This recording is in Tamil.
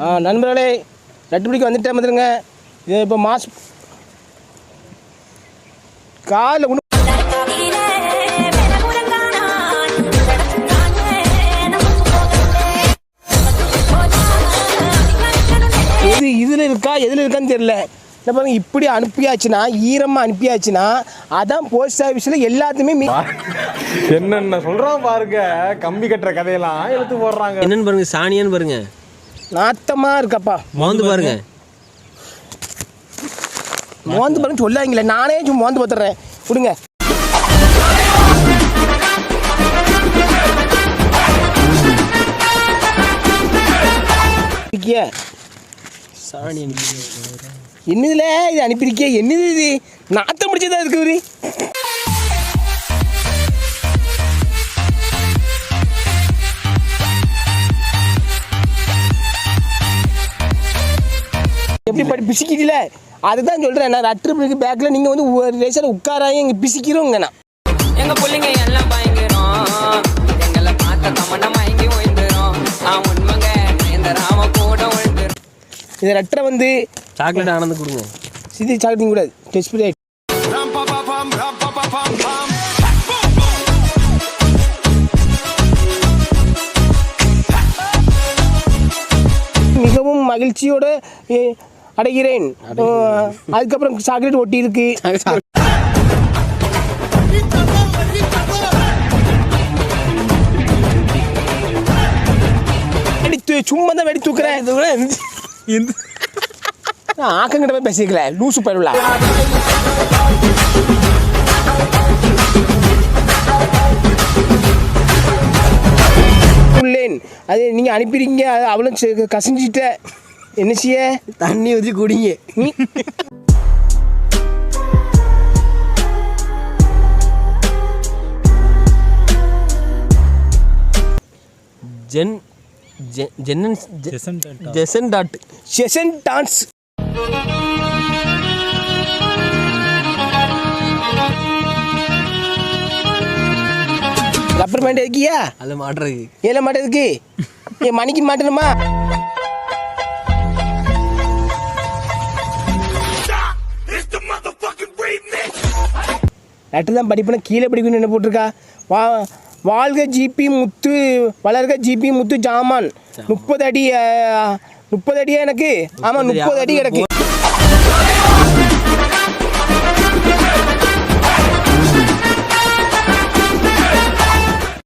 ஆ நண்பர்களே ரெட்டு பிடிக்க வந்துட்டேன் வந்துருங்க. இது இப்போ மாஸ் காலில் கொண்டு எது இதில் இருக்கா எதில் இருக்கான்னு தெரியல. என்ன பாருங்க இப்படி அனுப்பியாச்சுன்னா ஈரமாக அனுப்பியாச்சுன்னா அதான் போஸ்ட் ஆஃபீஸில் எல்லாத்தையுமே என்னென்ன சொல்றான் பாருங்க. கம்பி கட்டுற கதையெல்லாம் எடுத்து போடுறாங்க. என்னன்னு பாருங்க சாணியான்னு பாருங்க. நாத்தமாக இருக்கப்பா. மோந்து பாருங்க. மோந்து பாருங்க சொல்லாங்களே நானே சும்மா மோந்து பார்த்துட்றேன் கொடுங்க? சாணி என்னதுல? இது அனுப்பியிருக்கிய என்னது இது? நாத்தம் முடிச்சதா இருக்கு பிசிக்கிட்டீல அதுதான் சொல்கிறேன் நான் ரட்டு பேக்கில் நீங்கள் வந்து ஒரு ரேசில் உட்காராங்க இங்கே பிசிக்கிறோங்க நான். எங்க புள்ளைங்க எல்லாம் பயங்கரம். எங்களை பார்த்த தமன்னா மயங்கி ஓய்ந்துரும் ஆ உண்மைங்க இந்த ராம கூட விழுந்துரும். இது ரட்டரை வந்து சாக்லேட் ஆனந்து கொடுங்க. சிதி சாப்பிட்டீங்க கூடாது டெஸ்ட் மிகவும் மகிழ்ச்சியோட அடைகிறேன். அதுக்கப்புறம் சாக்லேட் ஒட்டி இருக்கு சும்மா தான் வெடி தூக்குறேன். ஆக்கங்கிட்ட போய் பேசிக்கல. லூசு பருவலா உள்ளேன். அது நீங்கள் அனுப்பிடுங்க அது அவளும் செ- கசிஞ்சிட்ட. என்ன செய்ய? தண்ணி ஊற்றி குடிங்க. ஜென் ஜென்னன் ஜெசன் டாட். செஷன் டான்ஸ் ரப்பர் பேண்ட் இருக்கியா அதில் மாட்டுறதுக்கு. ஏல மாட்டதுக்கு என் மணிக்கு மாட்டணுமா? லெட்டர் தான் படிப்பேன்? கீழே படிக்கணும்னு என்ன போட்டிருக்கா? வா வாழ்க ஜிபி முத்து வளர்க ஜிபி முத்து ஜாமான். முப்பது அடி முப்பது அடியா எனக்கு? ஆமாம் முப்பது அடி கிடக்கு